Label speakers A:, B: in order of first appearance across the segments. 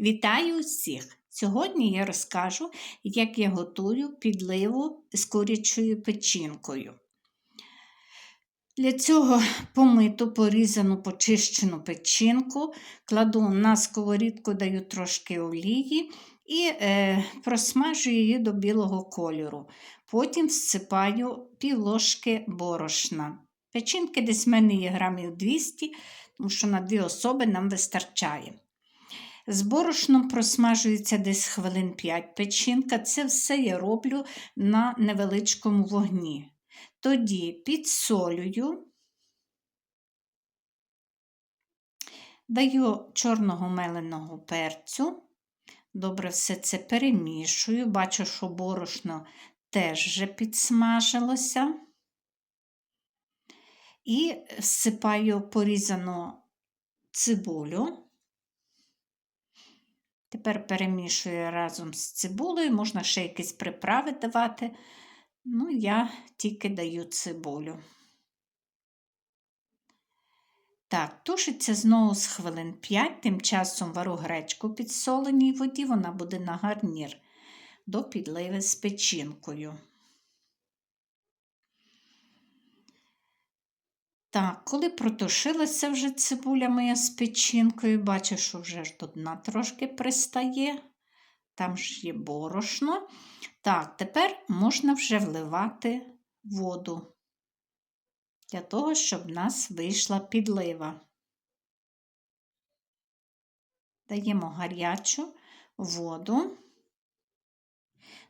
A: Вітаю усіх! Сьогодні я розкажу, як я готую підливу з курячою печінкою. Для цього помиту, порізану, почищену печінку, кладу на сковорідку, даю трошки олії і е, просмажую її до білого кольору. Потім всипаю пів ложки борошна. Печінки десь в мене є грамів 200, тому що на дві особи нам вистачає. З борошном просмажується десь хвилин 5 печінка. Це все я роблю на невеличкому вогні. Тоді підсолюю, даю чорного меленого перцю. Добре все це перемішую. Бачу, що борошно теж вже підсмажилося. І всипаю порізану цибулю. Тепер перемішую разом з цибулею, можна ще якісь приправи давати. Ну, я тільки даю цибулю. Так, тушиться знову з хвилин 5, тим часом вару гречку під соленій воді, вона буде на гарнір до підливи з печінкою. Так, коли протушилася вже цибуля моя з печінкою, бачу, що вже ж до дна трошки пристає, там ж є борошно. Так, тепер можна вже вливати воду для того, щоб в нас вийшла підлива. Даємо гарячу воду.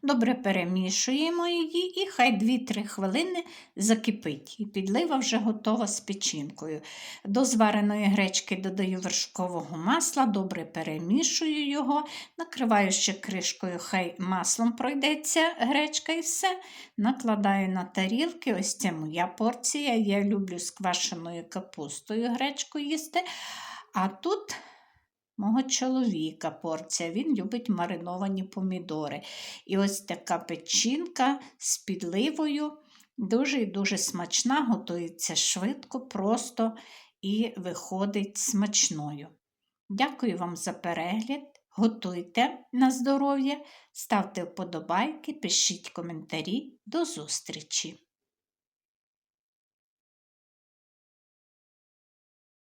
A: Добре перемішуємо її і хай 2-3 хвилини закипить. І підлива вже готова з печінкою. До звареної гречки додаю вершкового масла, добре перемішую його, накриваю ще кришкою, хай маслом пройдеться гречка і все. Накладаю на тарілки. Ось це моя порція. Я люблю з квашеною капустою гречку їсти. А тут мого чоловіка порція. Він любить мариновані помідори. І ось така печінка з підливою. Дуже і дуже смачна, готується швидко, просто і виходить смачною. Дякую вам за перегляд. Готуйте на здоров'я, ставте вподобайки, пишіть коментарі. До зустрічі!